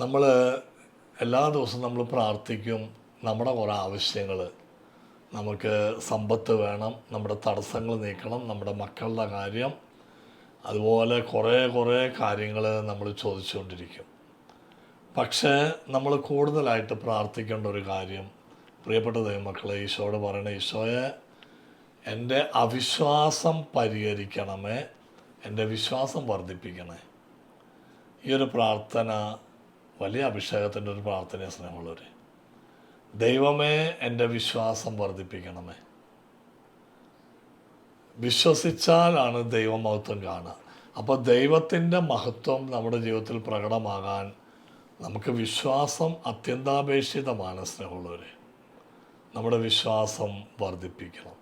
നമ്മൾ എല്ലാ ദിവസവും നമ്മൾ പ്രാർത്ഥിക്കും നമ്മുടെ കുറേ ആവശ്യങ്ങൾ നമുക്ക് സമ്പത്ത് വേണം നമ്മുടെ തടസ്സങ്ങൾ നീക്കണം നമ്മുടെ മക്കളുടെ കാര്യം അതുപോലെ കുറേ കുറേ കാര്യങ്ങൾ നമ്മൾ ചോദിച്ചുകൊണ്ടിരിക്കും. പക്ഷേ നമ്മൾ കൂടുതലായിട്ട് പ്രാർത്ഥിക്കേണ്ട ഒരു കാര്യം പ്രിയപ്പെട്ട ദൈവമക്കളെ ഈശോയോട് പറയണേ ഈശോയെ എന്റെ അവിശ്വാസം പരിഹരിക്കണമേ എന്റെ വിശ്വാസം വർദ്ധിപ്പിക്കണേ. ഈ ഒരു പ്രാർത്ഥന വലിയ അഭിഷേകത്തിന്റെ ഒരു പ്രാർത്ഥനയെ സ്നേഹമുള്ളവർ ദൈവമേ എന്റെ വിശ്വാസം വർദ്ധിപ്പിക്കണമേ. വിശ്വസിച്ചാലാണ് ദൈവമഹത്വം കാണുക. അപ്പോൾ ദൈവത്തിന്റെ മഹത്വം നമ്മുടെ ജീവിതത്തിൽ പ്രകടമാകാൻ നമുക്ക് വിശ്വാസം അത്യന്താപേക്ഷിതമാണ് സ്നേഹമുള്ളവർ നമ്മുടെ വിശ്വാസം വർദ്ധിപ്പിക്കണം.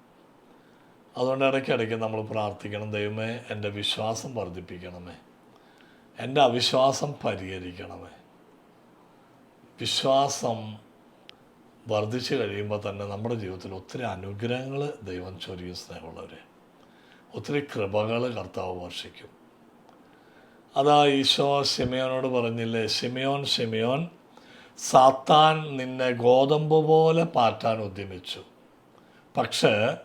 അതുകൊണ്ട് ഇടയ്ക്കിടയ്ക്ക് നമ്മൾ പ്രാർത്ഥിക്കണം ദൈവമേ എന്റെ വിശ്വാസം വർദ്ധിപ്പിക്കണമേ. എന്റെ അവിശ്വാസം പരിഹരിക്കണമേ. വിശ്വാസം വർദ്ധിച്ചു കഴിയുമ്പോൾ തന്നെ നമ്മുടെ ജീവിതത്തിൽ ഒത്തിരി അനുഗ്രഹങ്ങൾ ദൈവം ചൊരിയും സ്നേഹമുള്ളവർ ഒത്തിരി കൃപകൾ കർത്താവ് വർഷിക്കും. അതാ ഈശോ ശിമയോനോട് പറഞ്ഞില്ലേ ശിമയോൻ ശിമയോൻ സാത്താൻ നിന്നെ ഗോതമ്പ് പോലെ പാറ്റാൻ ഉദ്യമിച്ചു. പക്ഷേ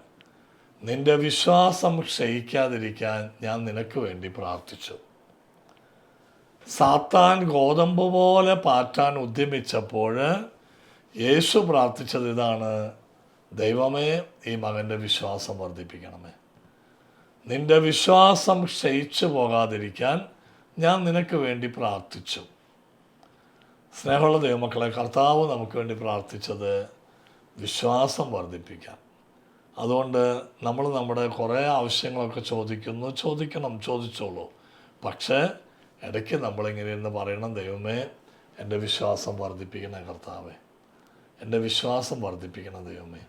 നിന്റെ വിശ്വാസം ക്ഷയിക്കാതിരിക്കാൻ ഞാൻ നിനക്ക് വേണ്ടി പ്രാർത്ഥിച്ചു. സാത്താൻ ഗോതമ്പ് പോലെ പാറ്റാൻ ഉദ്യമിച്ചപ്പോൾ യേശു പ്രാർത്ഥിച്ചത് ഇതാണ് ദൈവമേ ഈ മകന്റെ വിശ്വാസം വർദ്ധിപ്പിക്കണമേ. നിന്റെ വിശ്വാസം ക്ഷയിച്ചു പോകാതിരിക്കാൻ ഞാൻ നിനക്ക് വേണ്ടി പ്രാർത്ഥിച്ചു. സ്നേഹമുള്ള ദൈവമക്കളെ കർത്താവ് നമുക്ക് വേണ്ടി പ്രാർത്ഥിച്ചത് വിശ്വാസം വർദ്ധിപ്പിക്കാൻ. അതുകൊണ്ട് നമ്മൾ നമ്മുടെ കുറേ ആവശ്യങ്ങളൊക്കെ ചോദിക്കുന്നു ചോദിക്കണം ചോദിച്ചോളൂ. പക്ഷേ ഇടയ്ക്ക് നമ്മളിങ്ങനെയെന്ന് പറയണം ദൈവമേ എന്റെ വിശ്വാസം വർദ്ധിപ്പിക്കണ കർത്താവേ. എന്റെ വിശ്വാസം വർദ്ധിപ്പിക്കണം ദൈവമേ.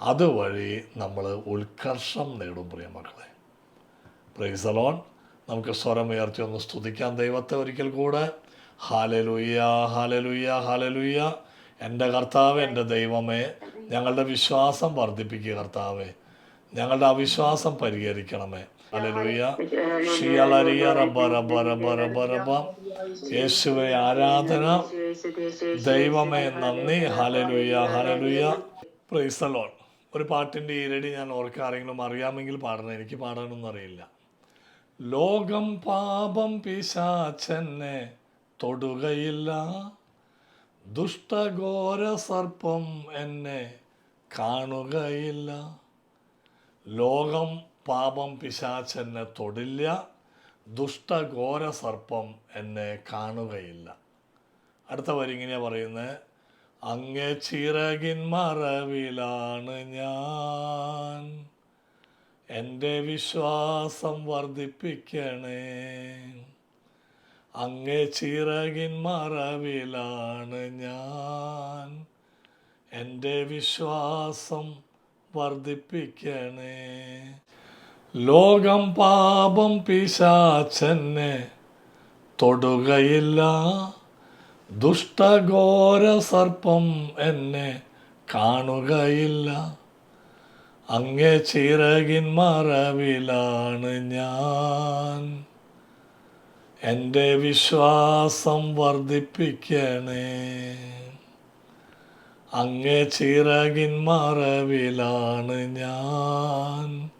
അതുവഴി നമ്മൾ ഉത്കർഷം നേടും പ്രിയമക്കളെ പ്രൈസലോൺ നമുക്ക് സ്വരമുയർത്തി ഒന്ന് സ്തുതിക്കാം. ദൈവത്തെ ഒരിക്കൽ കൂടെ. ഹാലലുയ്യ ഹാലലുയ്യ ഹാലലുയ്യ എന്റെ കർത്താവ് എന്റെ ദൈവമേ ഞങ്ങളുടെ വിശ്വാസം വർദ്ധിപ്പിക്കുക കർത്താവേ. ഞങ്ങളുടെ അവിശ്വാസം പരിഹരിക്കണമേ. ഹാലലുയ്യ ഷിയലരിയ റബ്ബ റബ്ബ റബ്ബ റബ്ബ റബ്ബ യേശുവെ ആരാധന. ദൈവമേ നന്ദി. ഹലലുയ ഹലലുയ പ്രൈസലോൺ ഒരു പാട്ടിന്റെ ഈരടി ഞാൻ ഓർക്കാരെങ്കിലും അറിയാമെങ്കിൽ പാടണം. എനിക്ക് പാടാനൊന്നും അറിയില്ല. ലോകം പാപം പിശാച്ചെന്നെ തൊടുകയില്ല. ദുഷ്ടഘോര സർപ്പം എന്നെ കാണുകയില്ല. ലോകം പാപം പിശാച്ച് എന്നെ തൊടില്ല ദുഷ്ടഘോര സർപ്പം എന്നെ കാണുകയില്ല. അടുത്ത വരി ഇങ്ങനെയാ പറയുന്നത് അങ്ങേ ചിറകിൻ മറവിലാണ് ഞാൻ. എന്റെ വിശ്വാസം വർദ്ധിപ്പിക്കണേ. അങ്ങേ ചിറകിൻ മറവിലാണ് ഞാൻ. എന്റെ വിശ്വാസം വർദ്ധിപ്പിക്കണേ. ലോകം പാപം പിശാച്ചെന്നെ. തൊടുകയില്ല. ദുഷ്ടഘോര സർപ്പം എന്നെ കാണുകയില്ല. അങ്ങേ ചിറകിൻ മറവിലാണ് ഞാൻ. എന്റെ വിശ്വാസം വർദ്ധിപ്പിക്കണേ. അങ്ങേ ചിറകിൻ മറവിലാണ് ഞാൻ.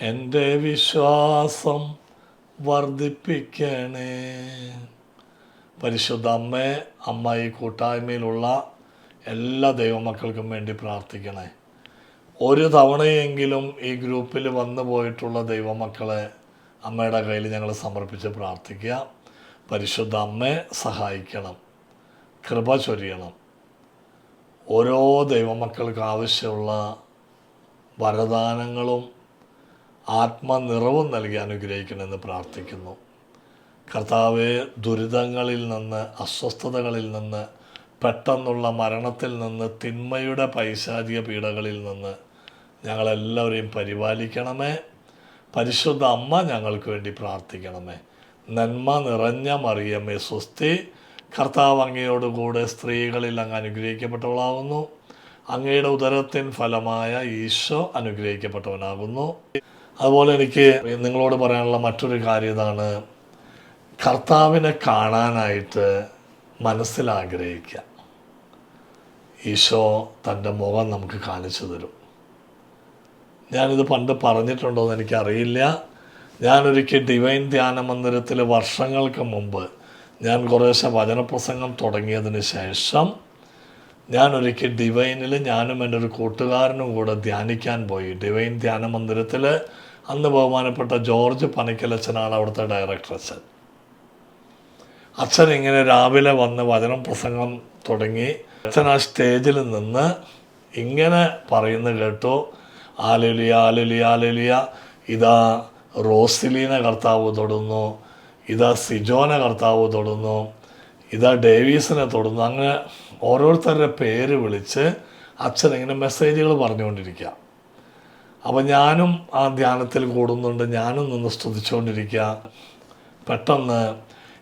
എന്റെ വിശ്വാസം വർദ്ധിപ്പിക്കണേ പരിശുദ്ധ അമ്മേ അമ്മ ഈ കൂട്ടായ്മയിലുള്ള എല്ലാ ദൈവമക്കൾക്കും വേണ്ടി പ്രാർത്ഥിക്കണേ. ഒരു തവണയെങ്കിലും ഈ ഗ്രൂപ്പിൽ വന്നു പോയിട്ടുള്ള ദൈവമക്കളെ അമ്മയുടെ കയ്യിൽ ഞങ്ങൾ സമർപ്പിച്ച് പ്രാർത്ഥിക്കുക. പരിശുദ്ധ അമ്മയെ സഹായിക്കണം. കൃപ ചൊരിയണം. ഓരോ ദൈവമക്കൾക്ക് ആവശ്യമുള്ള വരദാനങ്ങളും ആത്മനിറവും നൽകി അനുഗ്രഹിക്കണമെന്ന് പ്രാർത്ഥിക്കുന്നു. കർത്താവ് ദുരിതങ്ങളിൽ നിന്ന് അസ്വസ്ഥതകളിൽ നിന്ന് പെട്ടെന്നുള്ള മരണത്തിൽ നിന്ന് തിന്മയുടെ പൈശാചിക പീഡകളിൽ നിന്ന് ഞങ്ങളെല്ലാവരെയും പരിപാലിക്കണമേ. പരിശുദ്ധ അമ്മ ഞങ്ങൾക്ക് വേണ്ടി പ്രാർത്ഥിക്കണമേ. നന്മ നിറഞ്ഞ മറിയമ്മേ സ്വസ്തി. കർത്താവ് അങ്ങയോടുകൂടെ സ്ത്രീകളിൽ അങ്ങ് അനുഗ്രഹിക്കപ്പെട്ടവളാകുന്നു. അങ്ങയുടെ ഉദരത്തിൻ ഫലമായ ഈശോ അനുഗ്രഹിക്കപ്പെട്ടവനാകുന്നു. അതുപോലെ എനിക്ക് നിങ്ങളോട് പറയാനുള്ള മറ്റൊരു കാര്യം ഇതാണ്. കർത്താവിനെ കാണാനായിട്ട് മനസ്സിൽ ആഗ്രഹിക്കുക. ഈശോ തന്റെ മുഖം നമുക്ക് കാണിച്ചു തരും. ഞാനിത് പണ്ട് പറഞ്ഞിട്ടുണ്ടോ എന്ന് എനിക്കറിയില്ല. ഞാനൊരിക്കൽ ഡിവൈൻ ധ്യാന മന്ദിരത്തിൽ വർഷങ്ങൾക്ക് മുമ്പ് ഞാൻ കുറേശ്ശെ വചനപ്രസംഗം തുടങ്ങിയതിന് ശേഷം ഞാനൊരിക്കൽ ഡിവൈനിൽ ഞാനും എന്റെ ഒരു കൂട്ടുകാരനും കൂടെ ധ്യാനിക്കാൻ പോയി. ഡിവൈൻ ധ്യാന മന്ദിരത്തിൽ അന്ന് ബഹുമാനപ്പെട്ട ജോർജ് പണിക്കലച്ചനാണ് അവിടുത്തെ ഡയറക്ടർ അച്ഛൻ അച്ഛൻ ഇങ്ങനെ രാവിലെ വന്ന് വചനം പ്രസംഗം തുടങ്ങി. അച്ഛൻ ആ സ്റ്റേജിൽ നിന്ന് ഇങ്ങനെ പറയുന്ന കേട്ടു ആലുലിയ ആലുലിയ ആലുലിയ ഇതാ റോസിലീന കർത്താവ് തൊടുന്നു ഇതാ സിജോന കർത്താവ് തൊടുന്നു ഇതാ ഡേവീസിനെ തൊടുന്നു. അങ്ങനെ ഓരോരുത്തരുടെ പേര് വിളിച്ച് അച്ഛൻ ഇങ്ങനെ മെസ്സേജുകൾ പറഞ്ഞുകൊണ്ടിരിക്കുക. അപ്പം ഞാനും ആ ധ്യാനത്തിൽ കൂടുന്നുണ്ട് ഞാനും നിന്ന് സ്തുതിച്ചുകൊണ്ടിരിക്കുക പെട്ടെന്ന്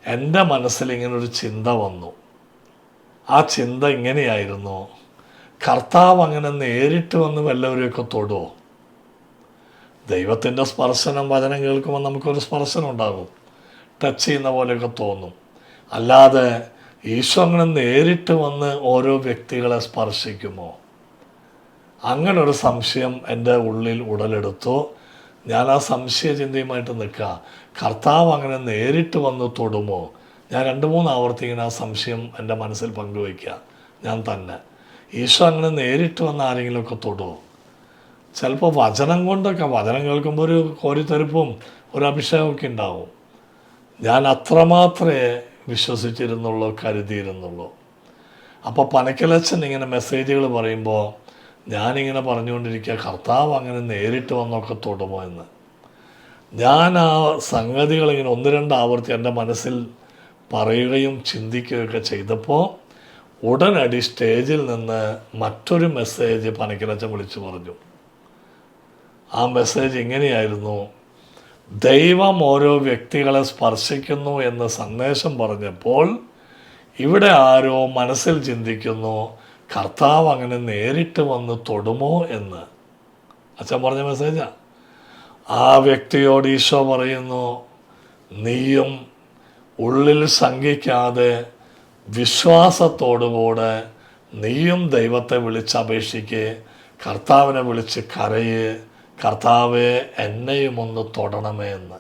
എന്റെ മനസ്സിൽ ഇങ്ങനെ ഒരു ചിന്ത വന്നു. ആ ചിന്ത ഇങ്ങനെയായിരുന്നു. കർത്താവ് അങ്ങനെ നേരിട്ട് വന്ന് വല്ലവരെയൊക്കെ തൊടുമോ ദൈവത്തിന്റെ സ്പർശനം വചനം കേൾക്കുമ്പോൾ നമുക്കൊരു സ്പർശനം ഉണ്ടാകും. ടച്ച് ചെയ്യുന്ന പോലെയൊക്കെ തോന്നും. അല്ലാതെ ഈശോ അങ്ങനെ നേരിട്ട് വന്ന് ഓരോ വ്യക്തികളെ സ്പർശിക്കുമോ? അങ്ങനെ ഒരു സംശയം എന്റെ ഉള്ളിൽ ഉടലെടുത്തു. ഞാൻ ആ സംശയ ചിന്തയുമായിട്ട് നിൽക്കുക. കർത്താവ് അങ്ങനെ നേരിട്ട് വന്ന് തൊടുമോ? ഞാൻ രണ്ട് മൂന്ന് ആവർത്തി ഇങ്ങനെ ആ സംശയം എന്റെ മനസ്സിൽ പങ്കുവയ്ക്കുക. ഞാൻ തന്നെ. ഈശോ അങ്ങനെ നേരിട്ട് വന്ന് ആരെങ്കിലുമൊക്കെ തൊടുമോ ചിലപ്പോൾ വചനം കൊണ്ടൊക്കെ വചനം കേൾക്കുമ്പോൾ ഒരു കോരിത്തെരുപ്പും ഒരു അഭിഷേകമൊക്കെ ഉണ്ടാവും. ഞാൻ അത്രമാത്രമേ വിശ്വസിച്ചിരുന്നുള്ളൂ കരുതിയിരുന്നുള്ളൂ. അപ്പോൾ പനക്കലച്ചൻ ഇങ്ങനെ മെസ്സേജുകൾ പറയുമ്പോൾ ഞാനിങ്ങനെ പറഞ്ഞുകൊണ്ടിരിക്കുക കർത്താവ് അങ്ങനെ നേരിട്ട് വന്നൊക്കെ തൊടുമോ എന്ന്. ഞാൻ ആ സംഗതികൾ ഇങ്ങനെ ഒന്ന് രണ്ട് ആവർത്തി എന്റെ മനസ്സിൽ പറയുകയും ചിന്തിക്കുകയൊക്കെ ചെയ്തപ്പോൾ ഉടനടി സ്റ്റേജിൽ നിന്ന് മറ്റൊരു മെസ്സേജ് പണിക്കരച്ച വിളിച്ചു പറഞ്ഞു. ആ മെസ്സേജ് ഇങ്ങനെയായിരുന്നു ദൈവം ഓരോ വ്യക്തികളെ സ്പർശിക്കുന്നു എന്ന സന്ദേശം പറഞ്ഞപ്പോൾ ഇവിടെ ആരോ മനസ്സിൽ ചിന്തിക്കുന്നു കർത്താവ് അങ്ങനെ നേരിട്ട് വന്ന് തൊടുമോ എന്ന്. അച്ഛൻ പറഞ്ഞ മെസ്സേജാ ആ. വ്യക്തിയോട് ഈശോ പറയുന്നു നീയും ഉള്ളിൽ ശങ്കിക്കാതെ വിശ്വാസത്തോടുകൂടെ നീയും ദൈവത്തെ വിളിച്ചപേക്ഷിക്ക് കർത്താവിനെ വിളിച്ച് കരയ് കർത്താവെ എന്നെയും ഒന്ന് തൊടണമേ എന്ന്.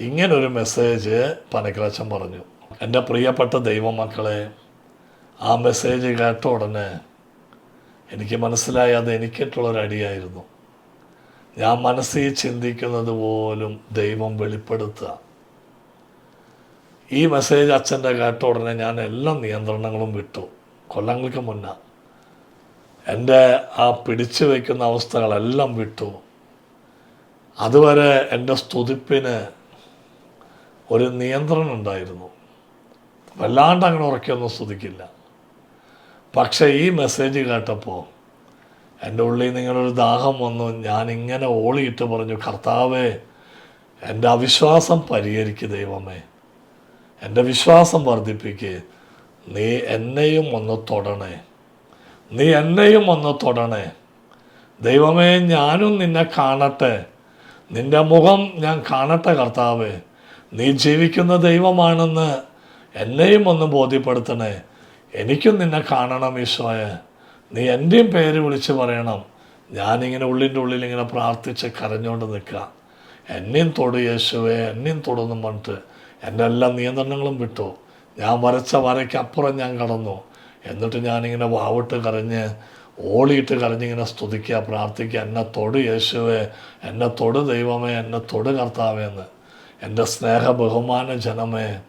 ഇങ്ങനൊരു മെസ്സേജ് പനക്കലച്ചൻ പറഞ്ഞു. എന്റെ പ്രിയപ്പെട്ട ദൈവമക്കളെ ആ മെസ്സേജ് കേട്ട ഉടനെ എനിക്ക് മനസ്സിലായി അത് എനിക്കിട്ടുള്ളൊരടിയായിരുന്നു ഞാൻ മനസ്സിൽ ചിന്തിക്കുന്നത് പോലും ദൈവം വെളിപ്പെടുത്തുക. ഈ മെസ്സേജ് അച്ഛന്റെ കേട്ട ഉടനെ ഞാൻ എല്ലാ നിയന്ത്രണങ്ങളും വിട്ടു. കൊല്ലങ്ങൾക്ക് മുന്നേ എന്റെ ആ പിടിച്ചു വയ്ക്കുന്ന അവസ്ഥകളെല്ലാം വിട്ടു. അതുവരെ എന്റെ സ്തുതിപ്പിന് ഒരു നിയന്ത്രണം ഉണ്ടായിരുന്നു. വല്ലാണ്ട് അങ്ങനെ ഉറക്കിയൊന്നും സ്തുതിക്കില്ല. പക്ഷേ ഈ മെസ്സേജ് കേട്ടപ്പോൾ എന്റെ ഉള്ളിൽ നിങ്ങളൊരു ദാഹം വന്നു. ഞാനിങ്ങനെ ഓളിയിട്ട് പറഞ്ഞു കർത്താവേ എന്റെ അവിശ്വാസം പരിഹരിക്കുക ദൈവമേ. എന്റെ വിശ്വാസം വർദ്ധിപ്പിക്കുക നീ എന്നെയും ഒന്ന് തൊടണേ. നീ എന്നെയും ഒന്ന് തൊടണേ. ദൈവമേ ഞാനും നിന്നെ കാണട്ടെ. നിന്റെ മുഖം ഞാൻ കാണട്ടെ കർത്താവേ. നീ ജീവിക്കുന്ന ദൈവമാണെന്ന് എന്നെയും ഒന്ന് ബോധ്യപ്പെടുത്തണേ. എനിക്കും നിന്നെ കാണണം ഈശോയെ. നീ എന്റെയും പേര് വിളിച്ച് പറയണം. ഞാനിങ്ങനെ ഉള്ളിന്റെ ഉള്ളിൽ ഇങ്ങനെ പ്രാർത്ഥിച്ച് കരഞ്ഞുകൊണ്ട് നിൽക്കുക. എന്നെയും തൊടു യേശുവേ എന്നെയും തൊടുന്നും പറഞ്ഞിട്ട് എന്റെ എല്ലാ നിയന്ത്രണങ്ങളും വിട്ടു. ഞാൻ വരച്ച വരയ്ക്കപ്പുറം ഞാൻ കടന്നു. എന്നിട്ട് ഞാനിങ്ങനെ വാവിട്ട് കരഞ്ഞ് ഓളിയിട്ട് കരഞ്ഞിങ്ങനെ സ്തുതിക്കുക പ്രാർത്ഥിക്കുക എന്നെ തൊടു യേശുവേ എന്നെ തൊടു ദൈവമേ എന്നെ തൊടു കർത്താവേ എന്ന്. എന്റെ സ്നേഹ ബഹുമാന ജനമേ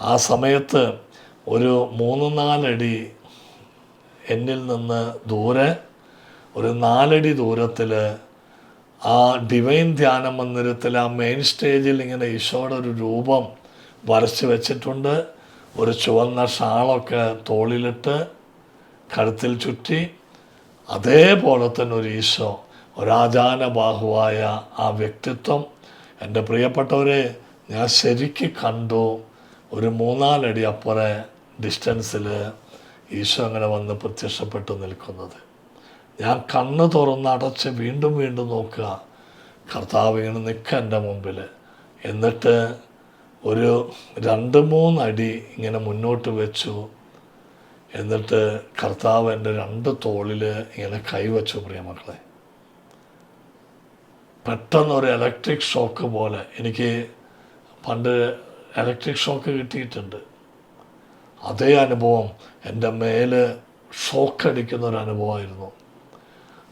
ആ സമയത്ത് ഒരു മൂന്ന് നാലടി എന്നിൽ നിന്ന് ദൂരെ ഒരു നാലടി ദൂരത്തിൽ ആ ഡിവൈൻ ധ്യാന മന്ദിരത്തിൽ ആ മെയിൻ സ്റ്റേജിൽ ഇങ്ങനെ ഈശോയുടെ ഒരു രൂപം വരച്ച് വെച്ചിട്ടുണ്ട്. ഒരു ചുവന്ന ഷാളൊക്കെ തോളിലിട്ട് കഴുത്തിൽ ചുറ്റി അതേപോലെ തന്നെ ഒരു ഈശോ ഒരാചാന ബാഹുവായ ആ വ്യക്തിത്വം. എന്റെ പ്രിയപ്പെട്ടവരെ ഞാൻ ശരിക്ക് കണ്ടു ഒരു മൂന്നാലടി അപ്പുറേ ഡിസ്റ്റൻസിൽ ഈശോ അങ്ങനെ വന്ന് പ്രത്യക്ഷപ്പെട്ടു നിൽക്കുന്നത്. ഞാൻ കണ്ണ് തുറന്ന് അടച്ച് വീണ്ടും വീണ്ടും നോക്കുക. കർത്താവ് ഇങ്ങനെ നിൽക്കുക എന്റെ മുമ്പിൽ എന്നിട്ട് ഒരു രണ്ട് മൂന്നടി ഇങ്ങനെ മുന്നോട്ട് വെച്ചു. എന്നിട്ട് കർത്താവ് എന്റെ രണ്ട് തോളിൽ ഇങ്ങനെ കൈവച്ചു പ്രിയമക്കളെ. പെട്ടെന്ന് ഒരു ഇലക്ട്രിക് ഷോക്ക് പോലെ. എനിക്ക് പണ്ട് ഇലക്ട്രിക് ഷോക്ക് കിട്ടിയിട്ടുണ്ട്. അതേ അനുഭവം. എന്റെ മേൽ ഷോക്ക് അടിക്കുന്ന ഒരു അനുഭവമായിരുന്നു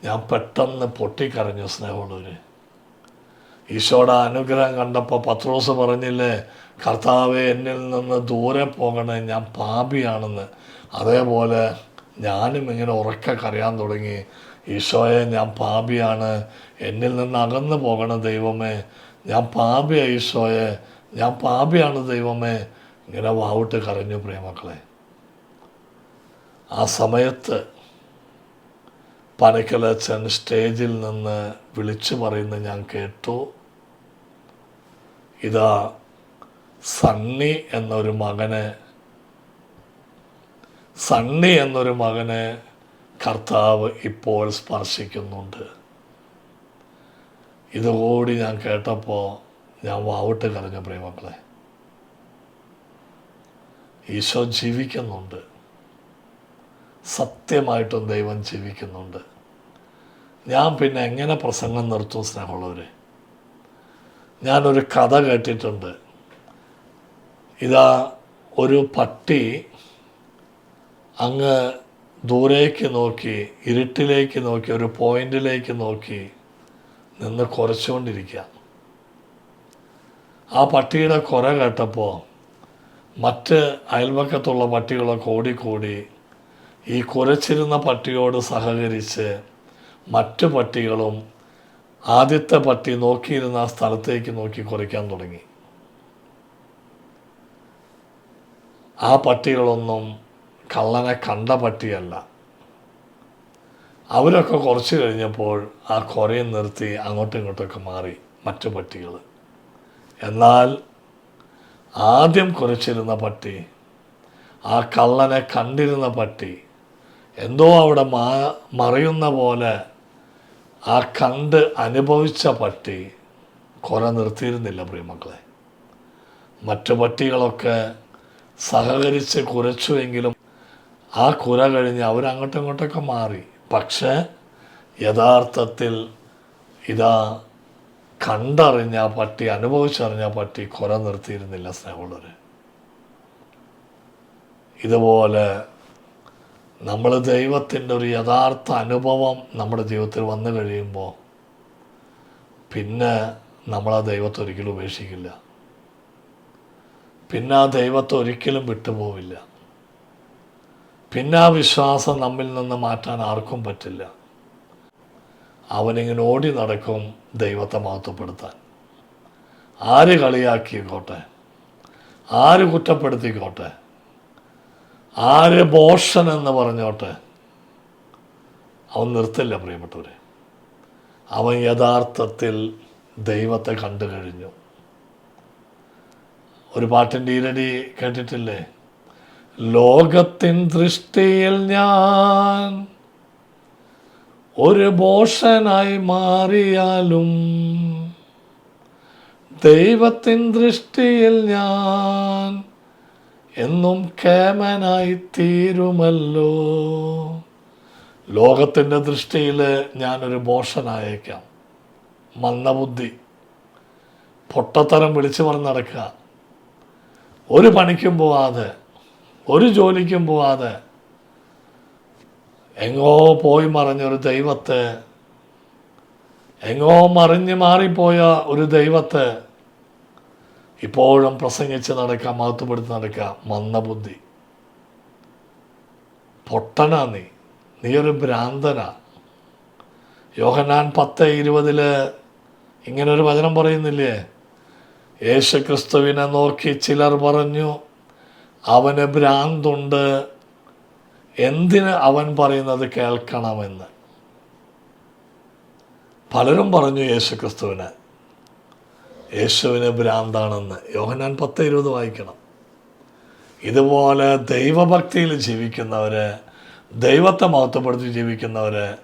ഞാൻ പെട്ടെന്ന് പൊട്ടിക്കരഞ്ഞു സ്നേഹമുള്ളവർ ഈശോയുടെ അനുഗ്രഹം കണ്ടപ്പോൾ പത്രോസ് പറഞ്ഞില്ലേ കർത്താവ് എന്നിൽ നിന്ന് ദൂരെ പോകണേ ഞാൻ പാപിയാണെന്ന്. അതേപോലെ ഞാനും ഇങ്ങനെ ഉറക്കെ കരയാൻ തുടങ്ങി. ഈശോയെ ഞാൻ പാപിയാണ്. എന്നിൽ നിന്ന് അകന്നു പോകണം ദൈവമേ. ഞാൻ പാപിയാണ് ഈശോയെ. ഞാൻ പാപിയാണ് ദൈവമേ. ഇങ്ങനെ വാവിട്ട് കരഞ്ഞു പ്രിയമക്കളെ ആ സമയത്ത് പനക്കലച്ചൻ സ്റ്റേജിൽ നിന്ന് വിളിച്ചു പറയുന്നത് ഞാൻ കേട്ടു. ഇതാ സണ്ണി എന്നൊരു മകനെ സണ്ണി എന്നൊരു മകനെ കർത്താവ് ഇപ്പോൾ സ്പർശിക്കുന്നുണ്ട്. ഇതുകൂടി ഞാൻ കേട്ടപ്പോൾ ഞാൻ വാവിട്ട് കരഞ്ഞു പ്രിയമക്കളെ ഈശോ ജീവിക്കുന്നുണ്ട്. സത്യമായിട്ടും ദൈവം ജീവിക്കുന്നുണ്ട്. ഞാൻ പിന്നെ എങ്ങനെ പ്രസംഗം നിർത്തും സ്നേഹമുള്ളവരെ? ഞാനൊരു കഥ കേട്ടിട്ടുണ്ട്. ഇതാ ഒരു പട്ടി അങ്ങ് ദൂരേക്ക് നോക്കി ഇരുട്ടിലേക്ക് നോക്കി ഒരു പോയിന്റിലേക്ക് നോക്കി നിന്ന് കുറച്ചുകൊണ്ടിരിക്കുക. ആ പട്ടിയുടെ കുര കേട്ടപ്പോൾ മറ്റ് അയൽവക്കത്തുള്ള പട്ടികളൊക്കെ ഓടിക്കൂടി ഈ കുരച്ചിരുന്ന പട്ടിയോട് സഹകരിച്ച് മറ്റു പട്ടികളും ആദ്യത്തെ പട്ടി നോക്കിയിരുന്ന ആ സ്ഥലത്തേക്ക് നോക്കി കുരയ്ക്കാൻ തുടങ്ങി. ആ പട്ടികളൊന്നും കള്ളനെ കണ്ട പട്ടിയല്ല. അവരൊക്കെ കുറച്ച് കഴിഞ്ഞപ്പോൾ ആ കുരയും നിർത്തി അങ്ങോട്ടും ഇങ്ങോട്ടൊക്കെ മാറി മറ്റു പട്ടികൾ എന്നാൽ ആദ്യം കുരച്ചിരുന്ന പട്ടി ആ കള്ളനെ കണ്ടിരുന്ന പട്ടി എന്തോ അവിടെ മാ മറിയുന്ന പോലെ ആ കണ്ട് അനുഭവിച്ച പട്ടി കുര നിർത്തിയിരുന്നില്ല പ്രിയമക്കളെ. മറ്റു പട്ടികളൊക്കെ സഹകരിച്ച് കുരച്ചുവെങ്കിലും ആ കുര കഴിഞ്ഞ് അവരങ്ങോട്ടും ഇങ്ങോട്ടൊക്കെ മാറി. പക്ഷേ യഥാർത്ഥത്തിൽ ഇതാ കണ്ടറിഞ്ഞ ആ പട്ടി അനുഭവിച്ചറിഞ്ഞ പട്ടി കൊല നിർത്തിയിരുന്നില്ല സ്നേഹമുള്ളവർ ഇതുപോലെ നമ്മൾ ദൈവത്തിന്റെ ഒരു യഥാർത്ഥ അനുഭവം നമ്മുടെ ജീവിതത്തിൽ വന്നു കഴിയുമ്പോൾ പിന്നെ നമ്മൾ ആ ദൈവത്തെ ഒരിക്കലും ഉപേക്ഷിക്കില്ല. പിന്നെ ആ ദൈവത്തെ ഒരിക്കലും വിട്ടുപോവില്ല. പിന്നെ ആ വിശ്വാസം നമ്മിൽ നിന്ന് മാറ്റാൻ ആർക്കും പറ്റില്ല. അവനിങ്ങനെ ഓടി നടക്കും ദൈവത്തെ മഹത്വപ്പെടുത്താൻ. ആര് കളിയാക്കിക്കോട്ടെ? ആര് കുറ്റപ്പെടുത്തിക്കോട്ടെ? ആര് ബോഷൻ എന്ന് പറഞ്ഞോട്ടെ? അവൻ നിർത്തില്ല പ്രിയപ്പെട്ടവരെ. അവൻ യഥാർത്ഥത്തിൽ ദൈവത്തെ കണ്ടു കഴിഞ്ഞു. ഒരു പാട്ടിന്റെ ഈരടി കേട്ടിട്ടില്ലേ? ലോകത്തിൻ ദൃഷ്ടിയിൽ ഞാൻ ഒരു ബോഷനായി മാറിയാലും ദൈവത്തിൻ ദൃഷ്ടിയിൽ ഞാൻ എന്നും കേമനായി തീരുമല്ലോ. ലോകത്തിന്റെ ദൃഷ്ടിയിൽ ഞാനൊരു ബോഷനായേക്കാം മന്ദബുദ്ധി. പൊട്ടത്തരം വിളിച്ചു പറഞ്ഞ് നടക്കുക. ഒരു പണിക്കും പോവാതെ ഒരു ജോലിക്കും പോവാതെ എങ്ങോ പോയി മറിഞ്ഞൊരു ദൈവത്തെ എങ്ങോ മറിഞ്ഞ് മാറിപ്പോയ ഒരു ദൈവത്തെ ഇപ്പോഴും പ്രസംഗിച്ച് നടക്കാം മഹത്വപ്പെടുത്തി നടക്കുക മന്ദബുദ്ധി പൊട്ടനാ നീ. നീ ഒരു ഭ്രാന്തനാ. യോഹനാൻ പത്ത് ഇരുപതിൽ ഇങ്ങനൊരു വചനം പറയുന്നില്ലേ? യേശുക്രിസ്തുവിനെ നോക്കി ചിലർ പറഞ്ഞു അവന് ഭ്രാന്തുണ്ട് എന്തിന് അവൻ പറയുന്നത് കേൾക്കണമെന്ന്? പലരും പറഞ്ഞു യേശു ക്രിസ്തുവിന് യേശുവിന് ഭ്രാന്താണെന്ന്. യോഹനാൻ പത്ത് ഇരുപത് വായിക്കണം. ഇതുപോലെ ദൈവഭക്തിയിൽ ജീവിക്കുന്നവർ ദൈവത്തെ മഹത്വപ്പെടുത്തി ജീവിക്കുന്നവർ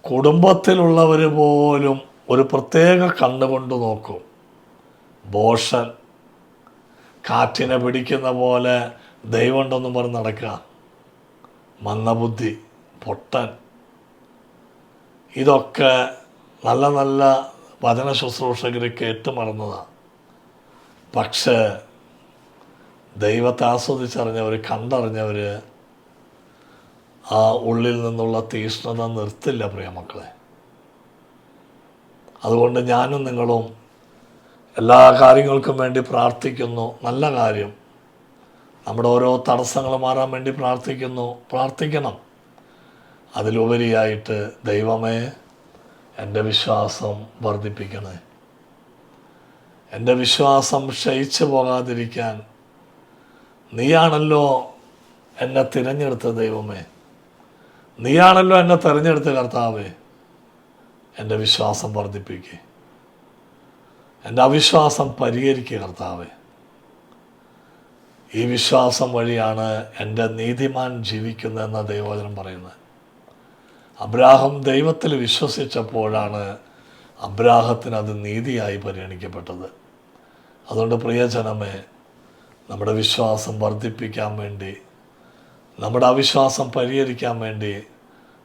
കുടുംബത്തിലുള്ളവർ പോലും ഒരു പ്രത്യേക കണ്ണുകൊണ്ട് നോക്കും. ബോഷൻ കാറ്റിനെ പിടിക്കുന്ന പോലെ ദൈവമുണ്ടെന്നും പറഞ്ഞ് നടക്കുക. മന്ദബുദ്ധി പൊട്ടൻ. ഇതൊക്കെ നല്ല നല്ല വചന ശുശ്രൂഷകർ കേട്ട് മറന്നതാണ് പക്ഷേ ദൈവത്തെ ആസ്വദിച്ചറിഞ്ഞവർ കണ്ടറിഞ്ഞവർ ആ ഉള്ളിൽ നിന്നുള്ള തീഷ്ണത നിർത്തില്ല പ്രിയമക്കളെ അതുകൊണ്ട് ഞാനും നിങ്ങളും എല്ലാ കാര്യങ്ങൾക്കും വേണ്ടി പ്രാർത്ഥിക്കുന്നു. നല്ല കാര്യം. നമ്മുടെ ഓരോ തടസ്സങ്ങൾ മാറാൻ വേണ്ടി പ്രാർത്ഥിക്കുന്നു. പ്രാർത്ഥിക്കണം. അതിലുപരിയായിട്ട് ദൈവമേ എന്റെ വിശ്വാസം വർദ്ധിപ്പിക്കണേ. എന്റെ വിശ്വാസം ക്ഷയിച്ചു പോകാതിരിക്കാൻ നീയാണല്ലോ എന്നെ തിരഞ്ഞെടുത്ത ദൈവമേ. നീയാണല്ലോ എന്നെ തിരഞ്ഞെടുത്ത കർത്താവേ. എന്റെ വിശ്വാസം വർദ്ധിപ്പിക്കേ. എന്റെ അവിശ്വാസം പരിഹരിക്കുക കർത്താവേ. ഈ വിശ്വാസം വഴിയാണ് എന്റെ നീതിമാൻ ജീവിക്കുന്നതെന്ന ദൈവവചനം പറയുന്നത്. അബ്രാഹം ദൈവത്തിൽ വിശ്വസിച്ചപ്പോഴാണ് അബ്രാഹത്തിന് അത് നീതിയായി പരിഗണിക്കപ്പെട്ടത്. അതുകൊണ്ട് പ്രിയജനമേ നമ്മുടെ വിശ്വാസം വർദ്ധിപ്പിക്കാൻ വേണ്ടി നമ്മുടെ അവിശ്വാസം പരിഹരിക്കാൻ വേണ്ടി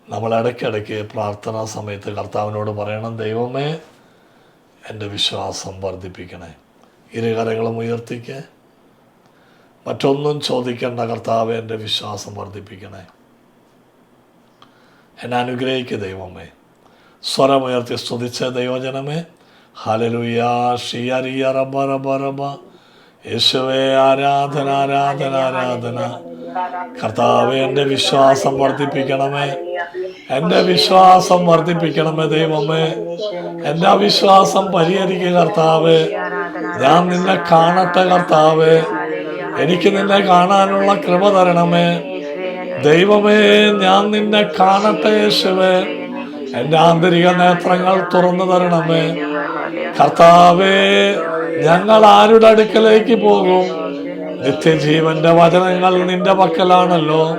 നമ്മൾ ഇടയ്ക്കിടയ്ക്ക് പ്രാർത്ഥനാ സമയത്ത് കർത്താവിനോട് പറയണം ദൈവമേ എന്റെ വിശ്വാസം വർദ്ധിപ്പിക്കണേ. ഇരുകരങ്ങളും ഉയർത്തിക്ക്. മറ്റൊന്നും ചോദിക്കേണ്ട കർത്താവ് എന്റെ വിശ്വാസം വർദ്ധിപ്പിക്കണേ. എന്നെ അനുഗ്രഹിക്കുക ദൈവമേ. സ്വരമുയർത്തി സ്തുതിച്ച ദൈവജനമേ. ഹലലുയ ഷിയറിയ റബ റബ റബ യേശുവേ ആരാധന ആരാധന ആരാധന. കർത്താവെ എന്റെ വിശ്വാസം വർദ്ധിപ്പിക്കണമേ. എന്റെ വിശ്വാസം വർദ്ധിപ്പിക്കണമേ ദൈവമേ. എന്റെ അവിശ്വാസം പരിഹരിക്കുക കർത്താവ്. ഞാൻ നിന്നെ കാണട്ടെ കർത്താവേ. എനിക്ക് നിന്നെ കാണാനുള്ള കൃപ തരണമേ. ദൈവമേ ഞാൻ നിന്നെ കാണട്ടെ യേശുവേ. എന്റെ ആന്തരിക നേത്രങ്ങൾ തുറന്നു തരണമേ. കർത്താവേ ഞങ്ങൾ ആരുടെ അടുക്കലേക്ക് പോകും? നിത്യജീവന്റെ വചനങ്ങൾ നിന്റെ പക്കലാണല്ലോ.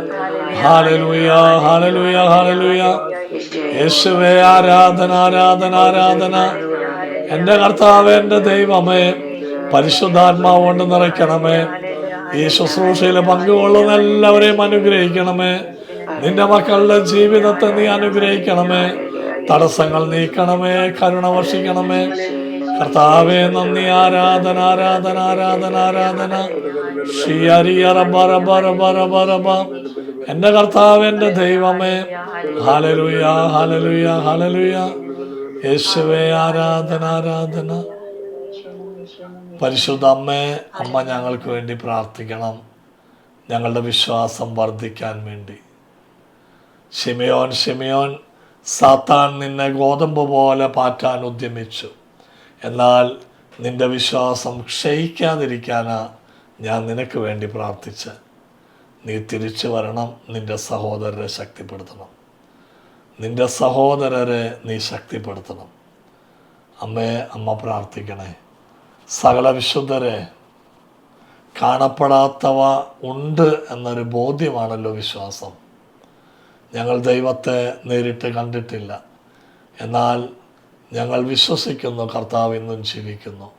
ഹാലലൂയ ഹാലലൂയ ഹാലലൂയ യേശുവേ ആരാധന ആരാധന ആരാധന. എന്റെ കർത്താവേ എന്റെ ദൈവമേ. പരിശുദ്ധാത്മാവ് കൊണ്ട് നിറയ്ക്കണമേ. ഈ ശുശ്രൂഷയിൽ പങ്കുകൊള്ളുന്ന എല്ലാവരെയും അനുഗ്രഹിക്കണമേ. നിന്റെ മക്കളുടെ ജീവിതത്തെ നീ അനുഗ്രഹിക്കണമേ. തടസ്സങ്ങൾ നീക്കണമേ. കരുണ വർഷിക്കണമേ. കർത്താവേ നന്ദി ആരാധന ആരാധന ആരാധന ആരാധന. എന്റെ കർത്താവ് എന്റെ ദൈവമേ. ഹാലലുയ ഹാലലുയ ഹാലലുയ യേശുവേ ആരാധന ആരാധന. പരിശുദ്ധ അമ്മേ അമ്മ ഞങ്ങൾക്ക് വേണ്ടി പ്രാർത്ഥിക്കണം. ഞങ്ങളുടെ വിശ്വാസം വർദ്ധിക്കാൻ വേണ്ടി. ഷിമിയോൻ ഷിമിയോൻ സാത്താൻ നിന്നെ ഗോതമ്പ് പോലെ പാറ്റാൻ ഉദ്യമിച്ചു. എന്നാൽ നിന്റെ വിശ്വാസം ക്ഷയിക്കാതിരിക്കാനാ ഞാൻ നിനക്ക് വേണ്ടി പ്രാർത്ഥിച്ച് നീ തിരിച്ചു വരണം നിന്റെ സഹോദരരെ ശക്തിപ്പെടുത്തണം. നിന്റെ സഹോദരരെ നീ ശക്തിപ്പെടുത്തണം. അമ്മയെ അമ്മ പ്രാർത്ഥിക്കണേ. സകല വിശുദ്ധരെ കാണപ്പെടാത്തവ ഉണ്ട് എന്നൊരു ബോധ്യമാണല്ലോ വിശ്വാസം. ഞങ്ങൾ ദൈവത്തെ നേരിട്ട് കണ്ടിട്ടില്ല. എന്നാൽ ഞങ്ങൾ വിശ്വസിക്കുന്നു കർത്താവ് ഇന്നും ജീവിക്കുന്നു.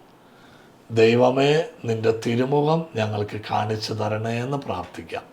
ദൈവമേ നിന്റെ തിരുമുഖം ഞങ്ങൾക്ക് കാണിച്ചു തരണേ എന്ന് പ്രാർത്ഥിക്കാം.